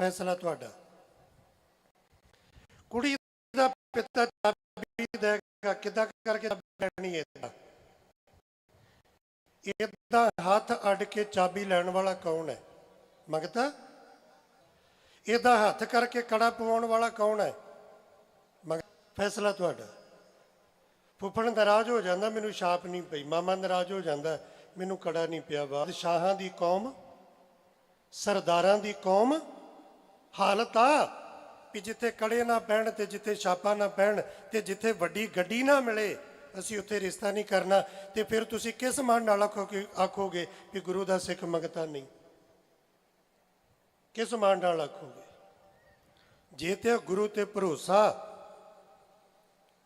ਫੈਸਲਾ ਤੁਹਾਡਾ। ਕੁੜੀ ਦਾ ਪਿਤਾ ਚਾਬੀ ਦੇਗਾ, ਕਿੱਦਾਂ ਕਰਕੇ ਲੈਣੀ ਹੈ ਇਹਦਾ? ਹੱਥ ਅੱਡ ਕੇ ਚਾਬੀ ਲੈਣ ਵਾਲਾ ਕੌਣ ਹੈ? ਮੰਗਤਾ? ਇਹਦਾ ਹੱਥ ਕਰਕੇ ਕੜਾ ਪਵਾਉਣ ਵਾਲਾ ਕੌਣ ਹੈ? ਫੈਸਲਾ ਤੁਹਾਡਾ। ਫੁੱਫੜ ਨਾਰਾਜ਼ ਹੋ ਜਾਂਦਾ, ਮੈਨੂੰ ਛਾਪ ਨਹੀਂ ਪਈ। ਮਾਮਾ ਨਾਰਾਜ਼ ਹੋ ਜਾਂਦਾ, ਮੈਨੂੰ ਕੜਾ ਨਹੀਂ ਪਿਆ ਬਾਦ ਸ਼ਾਹਾਂ ਦੀ ਕੌਮ, ਸਰਦਾਰਾਂ ਦੀ ਕੌਮ ਹਾਲਤ ਆ ਵੀ ਜਿੱਥੇ ਕੜੇ ਨਾ ਪੈਣ ਤੇ ਜਿੱਥੇ ਛਾਪਾ ਨਾ ਪੈਣ ਤੇ ਜਿੱਥੇ ਵੱਡੀ ਗੱਡੀ ਨਾ ਮਿਲੇ, ਅਸੀਂ ਉੱਥੇ ਰਿਸ਼ਤਾ ਨਹੀਂ ਕਰਨਾ। ਤੇ ਫਿਰ ਤੁਸੀਂ ਕਿਸ ਮਨ ਨਾਲ ਆਖੋਗੇ ਆਖੋਗੇ ਵੀ ਗੁਰੂ ਦਾ ਸਿੱਖ ਮੰਗਤਾ ਨਹੀਂ? ਕਿਸ ਮਨ ਨਾਲ ਆਖੋਗੇ? ਜੇ ਤੇ ਗੁਰੂ ਤੇ ਭਰੋਸਾ,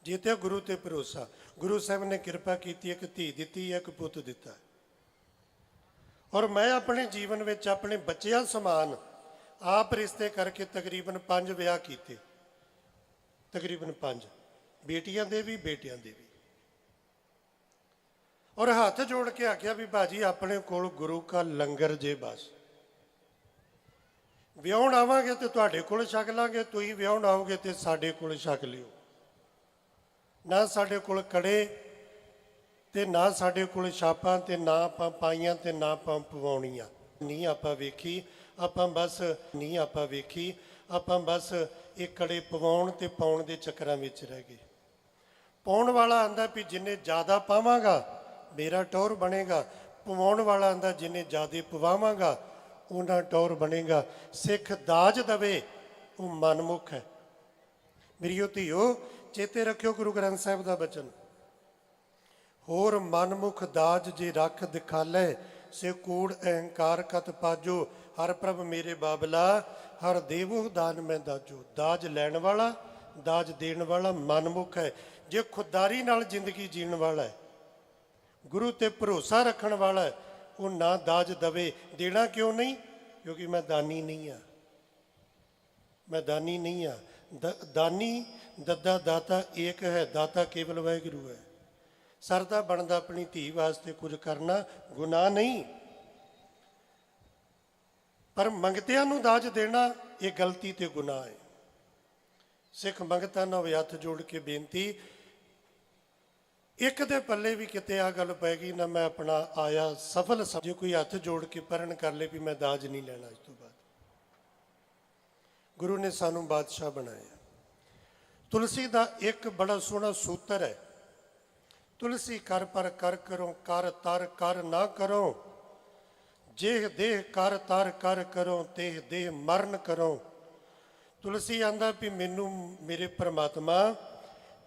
ਜੇ ਤੇ ਗੁਰੂ ਤੇ ਭਰੋਸਾ, ਗੁਰੂ ਸਾਹਿਬ ਨੇ ਕਿਰਪਾ ਕੀਤੀ, ਇੱਕ ਧੀ ਦਿੱਤੀ, ਇੱਕ ਪੁੱਤ ਦਿੱਤਾ। ਔਰ ਮੈਂ ਆਪਣੇ ਜੀਵਨ ਵਿੱਚ ਆਪਣੇ ਬੱਚਿਆਂ ਸਮਾਨ ਆਪ ਰਿਸ਼ਤੇ ਕਰਕੇ ਤਕਰੀਬਨ 5 ਵਿਆਹ ਕੀਤੇ। ਤਕਰੀਬਨ 5 ਬੇਟੀਆਂ ਦੇ ਵੀ, ਬੇਟਿਆਂ ਦੇ ਵੀ। ਔਰ ਹੱਥ ਜੋੜ ਕੇ ਆਖਿਆ ਵੀ ਬਾਜੀ ਆਪਣੇ ਕੋਲ ਗੁਰੂ ਕਾ ਲੰਗਰ ਜੇ ਬਸ। ਵਿਆਹਣ ਆਵਾਂਗੇ ਤੇ ਤੁਹਾਡੇ ਕੋਲ ਛਕ ਲਾਂਗੇ, ਤੁਸੀਂ ਵਿਆਹਣ ਆਓਗੇ ਤੇ ਸਾਡੇ ਕੋਲ ਛਕ ਲਿਓ। ਨਾ ਸਾਡੇ ਕੋਲ ਕੜੇ ਤੇ ਨਾ ਸਾਡੇ ਕੋਲ ਛਾਪਾਂ ਤੇ ਨਾ ਆਪਾਂ ਪਾਈਆਂ ਤੇ ਨਾ ਆਪਾਂ ਪਵਾਉਣੀਆਂ। ਨਹੀਂ ਆਪਾਂ ਵੇਖੀ ਆਪਾਂ ਬਸ ਨਹੀਂ ਆਪਾਂ ਵੇਖੀ, ਆਪਾਂ ਬਸ ਇਹ ਕੜੇ ਪਵਾਉਣ ਤੇ ਪਾਉਣ ਦੇ ਚੱਕਰਾਂ ਵਿੱਚ ਰਹਿ ਗਏ। ਪਾਉਣ ਵਾਲਾ ਆਂਦਾ ਵੀ ਜਿੰਨੇ ਜ਼ਿਆਦਾ ਪਾਵਾਂਗਾ, ਮੇਰਾ ਟੌਰ ਬਣੇਗਾ। ਪਵਾਉਣ ਵਾਲਾ ਆਂਦਾ ਜਿੰਨੇ ਜ਼ਿਆਦਾ ਪਵਾਵਾਂਗਾ, ਉਹਨਾਂ ਟੌਰ ਬਣੇਗਾ। ਸਿੱਖ ਦਾਜ ਦਵੇ, ਉਹ ਮਨਮੁਖ ਹੈ। ਮੇਰੀਓ ਧੀਓ, ਚੇਤੇ ਰੱਖਿਓ ਗੁਰੂ ਗ੍ਰੰਥ ਸਾਹਿਬ ਦਾ ਬਚਨ। ਹੋਰ ਮਨਮੁਖ ਦਾਜ ਜੇ ਰੱਖ ਦਿਖਾਲੇ ਸੇ ਕੂੜ ਅਹੰਕਾਰ ਕਤ ਪਾਜੋ ਹਰ ਪ੍ਰਭ ਮੇਰੇ ਬਾਬਲਾ ਹਰ ਦੇਵੋ ਦਾਨ ਮੈਂ ਦਾਜੋ। ਦਾਜ ਲੈਣ ਵਾਲਾ ਦਾਜ ਦੇਣ ਵਾਲਾ ਮਨਮੁਖ ਹੈ ਜੇ ਖੁਦਾਰੀ ਨਾਲ ਜ਼ਿੰਦਗੀ ਜੀਣ ਵਾਲਾ ਹੈ ਗੁਰੂ ਤੇ ਭਰੋਸਾ ਰੱਖਣ ਵਾਲਾ ਹੈ, ਉਹ ਨਾ ਦਾਜ ਦਵੇ ਦੇਣਾ ਕਿਉਂ ਨਹੀਂ? ਕਿਉਂਕਿ ਮੈਂ ਦਾਨੀ ਨਹੀਂ ਆ ਮੈਂ ਦਾਨੀ ਨਹੀਂ ਆ ਦ- ਦਾਨੀ ਦੱਦਾ ਦਾਤਾ ਏਕ ਹੈ ਦਾਤਾ ਕੇਵਲ ਵਾਹਿਗੁਰੂ ਹੈ। ਸਰਦਾ ਬਣਦਾ ਆਪਣੀ ਧੀ ਵਾਸਤੇ ਕੁਝ ਕਰਨਾ ਗੁਨਾਹ ਨਹੀਂ। ਪਰ ਮੰਗਤਿਆਂ ਨੂੰ ਦਾਜ ਦੇਣਾ ਇਹ ਗਲਤੀ ਤੇ ਗੁਨਾਹ ਹੈ। ਸਿੱਖ ਮੰਗਤਾ ਨਾਲ ਵੀ ਹੱਥ ਜੋੜ ਕੇ ਬੇਨਤੀ, ਇੱਕ ਦੇ ਪੱਲੇ ਵੀ ਕਿਤੇ ਆ ਗੱਲ ਪੈ ਗਈ ਨਾ ਮੈਂ ਆਪਣਾ ਆਇਆ ਸਫਲ ਸਮਝੇ ਕੋਈ ਹੱਥ ਜੋੜ ਕੇ ਪਰਨ ਕਰ ਲੇ ਵੀ ਮੈਂ ਦਾਜ ਨਹੀਂ ਲੈਣਾ ਇਸ ਤੋਂ ਬਾਅਦ। ਗੁਰੂ ਨੇ ਸਾਨੂੰ ਬਾਦਸ਼ਾਹ ਬਣਾਇਆ। ਤੁਲਸੀ ਦਾ ਇੱਕ ਬੜਾ ਸੋਹਣਾ ਸੂਤਰ ਹੈ ਤੁਲਸੀ ਕਰ ਪਰ ਕਰ ਕਰੋ, ਕਰ ਤਰ ਕਰ ਨਾ ਕਰੋ। ਜੇਹ ਦੇਹ ਕਰ ਤਰ ਕਰ ਕਰੋ, ਤੇਹ ਦੇਹ ਮਰਨ ਕਰੋ। ਤੁਲਸੀ ਆਂਦਾ ਵੀ ਮੈਨੂੰ ਮੇਰੇ ਪ੍ਰਮਾਤਮਾ,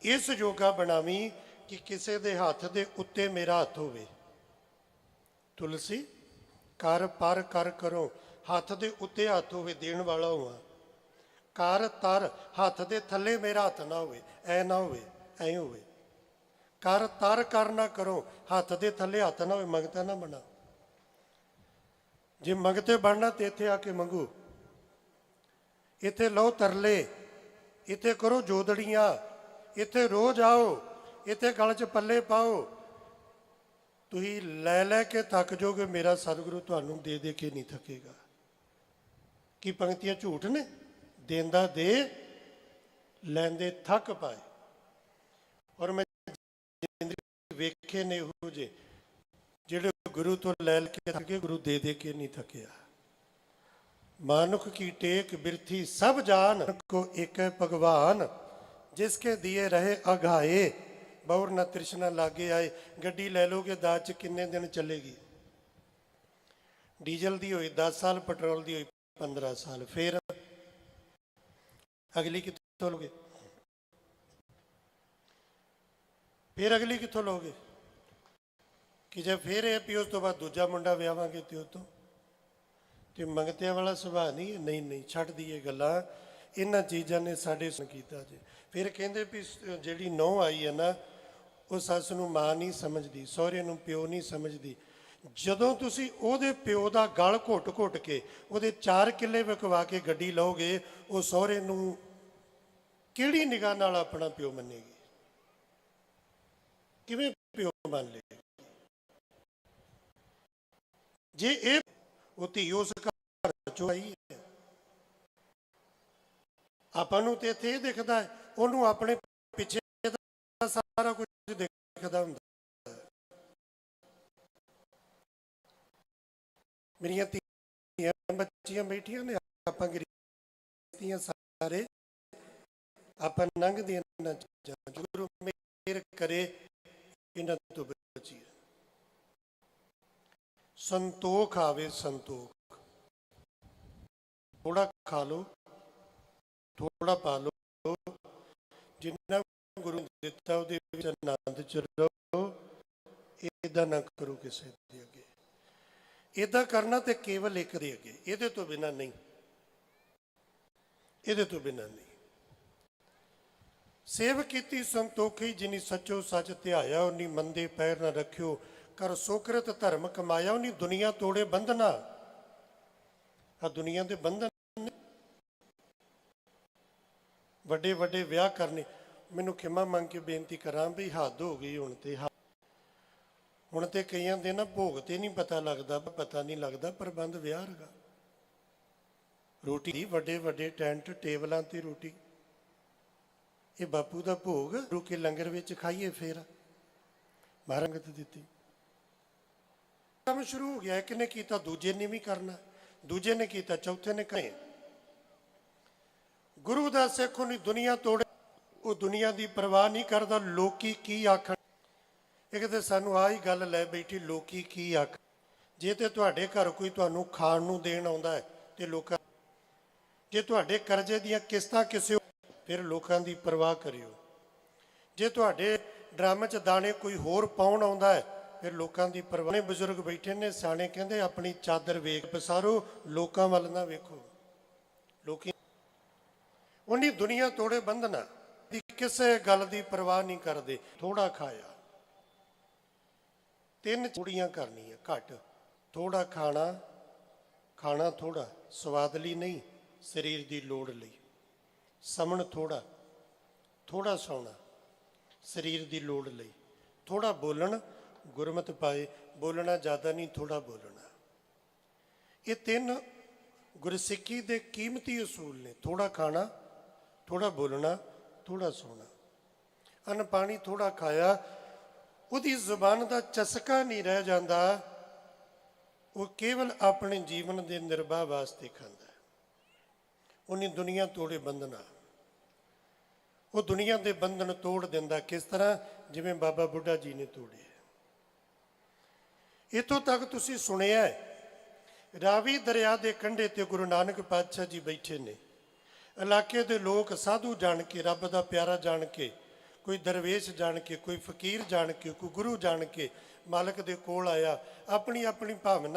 ਇਸ ਜੋਗਾ ਬਣਾਵੀਂ ਕਿ ਕਿਸੇ ਦੇ ਹੱਥ ਦੇ ਉੱਤੇ ਮੇਰਾ ਹੱਥ ਹੋਵੇ। ਤੁਲਸੀ ਕਰ ਪਰ ਕਰ ਕਰੋ, ਹੱਥ ਦੇ ਉੱਤੇ ਹੱਥ ਹੋਵੇ ਦੇਣ ਵਾਲਾ ਹੋਵਾਂ। ਕਰ ਤਰ ਹੱਥ ਦੇ ਥੱਲੇ ਮੇਰਾ ਹੱਥ ਨਾ ਹੋਵੇ, ਐ ਨਾ ਹੋਵੇ, ਐ ਹੋਵੇ। ਕਰ, ਤਰ ਕਰ ਨਾ ਕਰੋ। ਹੱਥ ਦੇ ਥੱਲੇ ਹੱਥ ਨਾ ਹੋਵੇ ਮੰਗਤਾ ਨਾ ਬਣਾ ਜੇ ਮੰਗਤੇ ਬਣਨਾ ਤੇ ਇੱਥੇ ਆ ਕੇ ਮੰਗੋ। ਇੱਥੇ ਲਓ ਤਰਲੇ, ਇੱਥੇ ਕਰੋ ਜੋਦੜੀਆਂ, ਇੱਥੇ ਰੋਜ਼ ਆਓ, ਇੱਥੇ ਗਲ 'ਚ ਪੱਲੇ ਪਾਓ। ਤੁਸੀਂ ਲੈ ਲੈ ਕੇ ਥੱਕ ਜਾਓਗੇ, ਮੇਰਾ ਸਤਿਗੁਰੂ ਤੁਹਾਨੂੰ ਦੇ ਦੇ ਕੇ ਨਹੀਂ ਥੱਕੇਗਾ। ਕੀ ਪੰਕਤੀਆਂ ਝੂਠ ਨੇ? ਦੇਂਦਾ ਦੇ, ਲੈਂਦੇ ਥੱਕ ਪਾਏ। ਔਰ ਮੈਂ ਵੇਖੇ ਨੇ ਇਹੋ ਜੇ ਜਿਹੜੇ ਗੁਰੂ ਤੋਂ ਲੈ ਕੇ ਥੱਕੇ, ਗੁਰੂ ਦੇ ਦੇ ਕੇ ਨਹੀਂ ਥੱਕਿਆ। ਮਾਨੁਖ ਕੀ ਟੇਕ ਬਿਰਥੀ ਸਭ ਜਾਨ, ਕੋ ਇੱਕ ਭਗਵਾਨ, ਜਿਸ ਕੇ ਦਿਏ ਰਹੇ ਅਗਾਏ। ਬੌਰ ਨਾ ਤ੍ਰਿਸ਼ਨਾ ਲਾਗੇ ਆਏ, ਗੱਡੀ ਲੈ ਲੋਗੇ, ਦਾਜ ਚ ਕਿੰਨੇ ਦਿਨ ਚੱਲੇਗੀ? ਡੀਜ਼ਲ ਦੀ ਹੋਈ 10 ਸਾਲ, ਪੈਟਰੋਲ ਦੀ ਹੋਈ 15 ਸਾਲ, ਫੇਰ ਅਗਲੀ ਕਿੱਥੋਂ ਲੋਗੇ ਫਿਰ ਅਗਲੀ ਕਿੱਥੋਂ ਲਓਗੇ? ਕਿ ਜੇ ਫਿਰ ਇਹ ਵੀ ਉਸ ਤੋਂ ਬਾਅਦ ਦੂਜਾ ਮੁੰਡਾ ਵਿਆਹਾਂਗੇ ਤੇ ਉਹ ਤੋਂ? ਤੇ ਮੰਗਤਿਆਂ ਵਾਲਾ ਸੁਭਾਅ ਨਹੀਂ ਹੈ। ਨਹੀਂ ਨਹੀਂ, ਛੱਡ ਦਈਏ ਗੱਲਾਂ। ਇਹਨਾਂ ਚੀਜ਼ਾਂ ਨੇ ਸਾਡੇ ਸੁਣ ਕੀਤਾ ਜੀ। ਫਿਰ ਕਹਿੰਦੇ ਵੀ ਜਿਹੜੀ ਨੌ ਆਈ ਹੈ ਨਾ, ਉਹ ਸੱਸ ਨੂੰ ਮਾਂ ਨਹੀਂ ਸਮਝਦੀ, ਸਹੁਰੇ ਨੂੰ ਪਿਓ ਨਹੀਂ ਸਮਝਦੀ। ਜਦੋਂ ਤੁਸੀਂ ਉਹਦੇ ਪਿਓ ਦਾ ਗਲ ਘੁੱਟ-ਘੁੱਟ ਕੇ ਉਹਦੇ ਚਾਰ ਕਿੱਲੇ ਵਿਕਵਾ ਕੇ ਗੱਡੀ ਲਓਗੇ, ਉਹ ਸਹੁਰੇ ਨੂੰ ਕਿਹੜੀ ਨਿਗਾਹ ਨਾਲ ਆਪਣਾ ਪਿਓ ਮੰਨੇਗੀ? ਕਿਵੇਂ ਪਿਓ ਮੰਨ ਲੇਗੀ ਜੇ ਇਹ ਉਹ ਉਸ ਘਰ ਚੋਂ ਆਈ ਹੈ, ਆਪਾਂ ਨੂੰ ਤੇ ਇੱਥੇ ਦਿਖਦਾ ਹੈ, ਉਹਨੂੰ ਆਪਣੇ ਪਿੱਛੇ ਦਾ ਸਾਰਾ ਕੁਝ ਦਿਖਦਾ ਹੁੰਦਾ ਮੇਰੀਆਂ ਧੀਆਂ ਬੱਚੀਆਂ ਬੈਠੀਆਂ ਨੇ, ਆਪਾਂ ਗਰੀਬੀਆਂ ਸਾਰੇ, ਆਪਾਂ ਲੰਘਦੀਆਂ ਨਾ। ਜਾਂ ਗੁਰੂ ਮੇਰ ਕਰੇ ਇਹਨਾਂ ਤੋਂ ਬਚੀਏ ਸੰਤੋਖ ਆਵੇ ਸੰਤੋਖ। ਥੋੜਾ ਖਾ ਲਓ ਥੋੜਾ ਪਾ ਲਓ। ਜਿੰਨਾ ਗੁਰੂ ਨੇ ਦਿੱਤਾ, ਉਹਦੇ ਵਿੱਚ ਆਨੰਦ ਚ ਰਹੋ। ਇਦਾਂ ਨਾ ਕਰੋ ਕਿਸੇ ਦੇ ਅੱਗੇ। ਇਦਾਂ ਕਰਨਾ ਤੇ ਕੇਵਲ ਇੱਕ ਦੇ ਅੱਗੇ। ਇਹਦੇ ਤੋਂ ਬਿਨਾ ਨਹੀਂ। ਇਹਦੇ ਤੋਂ ਬਿਨਾ ਨਹੀਂ। ਸੇਵ ਕੀਤੀ ਸੰਤੋਖੀ ਜਿਨੀ ਸੱਚੋ ਸੱਚ ਧਿਆਇਆ, ਉਨੀ ਮੰਦੇ ਪੈਰ ਨਾ ਰੱਖਿਓ। ਕਰ ਸੋਕਰਤ ਧਰਮ ਕਮਾਇਆ, ਉਨੀ ਦੁਨੀਆ ਤੋੜੇ ਬੰਧਨਾ। ਆ ਦੁਨੀਆ ਦੇ ਬੰਧਨ ਵੱਡੇ ਵੱਡੇ ਵਿਆਹ ਕਰਨੇ। ਮੈਨੂੰ ਖਿਮਾ ਮੰਗ ਕੇ ਬੇਨਤੀ ਕਰਾਂ ਵੀ ਹੱਦ ਹੋ ਗਈ ਹੁਣ ਤੇ ਹੱਦ। ਹੁਣ ਤੇ ਕਈਆਂ ਦੇ ਨਾ ਭੋਗ ਤੇ ਨਹੀਂ ਪਤਾ ਲੱਗਦਾ, ਪਤਾ ਨਹੀਂ ਲੱਗਦਾ ਪ੍ਰਬੰਧ ਵਿਆਹ ਰਗਾ ਰੋਟੀ, ਵੱਡੇ ਵੱਡੇ ਟੈਂਟ, ਟੇਬਲਾਂ ਤੇ ਰੋਟੀ। ਇਹ ਬਾਪੂ ਦਾ ਭੋਗ, ਰੁਕੇ ਲੰਗਰ ਵਿੱਚ ਖਾਈਏ ਫੇਰ। ਮਹਾਰੰਗਤ ਦਿੱਤੀ। ਕੰਮ ਸ਼ੁਰੂ ਹੋ ਗਿਆ, ਇੱਕ ਕੀਤਾ, ਦੂਜੇ ਨੇ ਵੀ ਕਰਨਾ। ਦੂਜੇ ਨੇ ਕੀਤਾ, ਚੌਥੇ ਨੇ ਕਹੇ ਗੁਰੂ ਦਾ ਸਿੱਖ ਉਹਨੀ ਦੁਨੀਆ ਤੋੜੇ ਉਹ ਦੁਨੀਆ ਦੀ ਪਰਵਾਹ ਨਹੀਂ ਕਰਦਾ, ਲੋਕੀ ਕੀ ਆਖਣ? ਇਹ ਕਹਿੰਦੇ, ਸਾਨੂੰ ਆਹ ਹੀ ਗੱਲ ਲੈ ਬੈਠੀ, ਲੋਕੀ ਕੀ ਆਖ ਜੇ ਤੇ ਤੁਹਾਡੇ ਘਰ ਕੋਈ ਤੁਹਾਨੂੰ ਖਾਣ ਨੂੰ ਦੇਣ ਆਉਂਦਾ ਹੈ, ਤੇ ਲੋਕਾਂ ਜੇ ਤੁਹਾਡੇ ਕਰਜ਼ੇ ਦੀਆਂ ਕਿਸ਼ਤਾਂ ਕਿਸੇ ਫਿਰ ਲੋਕਾਂ ਦੀ ਪਰਵਾਹ ਕਰਿਓ। ਜੇ ਤੁਹਾਡੇ ਡਰਮ 'ਚ ਦਾਣੇ ਕੋਈ ਹੋਰ ਪਾਉਣ ਆਉਂਦਾ ਹੈ, ਫਿਰ ਲੋਕਾਂ ਦੀ ਪਰਵਾਹ ਨੇ ਬਜ਼ੁਰਗ ਬੈਠੇ ਨੇ, ਸਿਆਣੇ ਕਹਿੰਦੇ, ਆਪਣੀ ਚਾਦਰ ਵੇਖ ਪਸਾਰੋ, ਲੋਕਾਂ ਵੱਲ ਨਾ ਵੇਖੋ। ਲੋਕੀ ਉਹਨੀ ਦੁਨੀਆ ਤੋੜੇ ਬੰਧਨਾ ਦੀ ਕਿਸੇ ਗੱਲ ਦੀ ਪਰਵਾਹ ਨਹੀਂ ਕਰਦੇ, ਥੋੜਾ ਖਾਇਆ। ਤਿੰਨ ਚੂੜੀਆਂ ਕਰਨੀਆਂ, ਘੱਟ। ਥੋੜਾ ਖਾਣਾ ਖਾਣਾ ਥੋੜਾ, ਸਵਾਦ ਲਈ ਨਹੀਂ, ਸਰੀਰ ਦੀ ਲੋੜ ਲਈ। ਸਮਣ ਥੋੜਾ ਥੋੜਾ ਸੌਣਾ ਸਰੀਰ ਦੀ ਲੋੜ ਲਈ। ਥੋੜਾ ਬੋਲਣ, ਗੁਰਮਤ ਪਾਏ, ਬੋਲਣਾ ਜ਼ਿਆਦਾ ਨਹੀਂ, ਥੋੜਾ ਬੋਲਣਾ। ਇਹ ਤਿੰਨ ਗੁਰਸਿੱਖੀ ਦੇ ਕੀਮਤੀ ਅਸੂਲ ਨੇ। ਥੋੜਾ ਖਾਣਾ, ਥੋੜਾ ਬੋਲਣਾ, ਥੋੜਾ ਸੌਣਾ। ਅਨ ਪਾਣੀ ਥੋੜਾ ਖਾਇਆ, ਉਹਦੀ ਜ਼ੁਬਾਨ ਦਾ ਚਸਕਾ ਨਹੀਂ ਰਹਿ ਜਾਂਦਾ, ਉਹ ਕੇਵਲ ਆਪਣੇ ਜੀਵਨ ਦੇ ਨਿਰਵਾਹ ਵਾਸਤੇ ਖਾਂਦਾ ਉਹਨੇ ਦੁਨੀਆ ਤੋੜੇ ਬੰਧਨਾ ਉਹ ਦੁਨੀਆ ਦੇ ਬੰਧਨ ਤੋੜ ਦਿੰਦਾ ਕਿਸ ਤਰ੍ਹਾਂ? ਜਿਵੇਂ ਬਾਬਾ ਬੁੱਢਾ ਜੀ ਨੇ ਤੋੜੇ ਇਤੋਂ ਤੱਕ ਤੁਸੀਂ ਸੁਣਿਆ ਰਾਵੀ ਦਰਿਆ ਦੇ ਕੰਢੇ ਤੇ ਗੁਰੂ ਨਾਨਕ ਪਾਤਸ਼ਾਹ ਜੀ ਬੈਠੇ ਨੇ। ਇਲਾਕੇ ਦੇ ਲੋਕ ਸਾਧੂ ਜਾਣ ਕੇ, ਰੱਬ ਦਾ ਪਿਆਰਾ ਜਾਣ ਕੇ, ਕੋਈ ਦਰਵੇਸ਼ ਜਾਣ ਕੇ, ਕੋਈ ਫਕੀਰ ਜਾਣ ਕੇ, ਕੋਈ ਗੁਰੂ ਜਾਣ ਕੇ, ਮਾਲਕ ਦੇ ਕੋਲ ਆਇਆ ਆਪਣੀ ਆਪਣੀ ਭਾਵਨਾ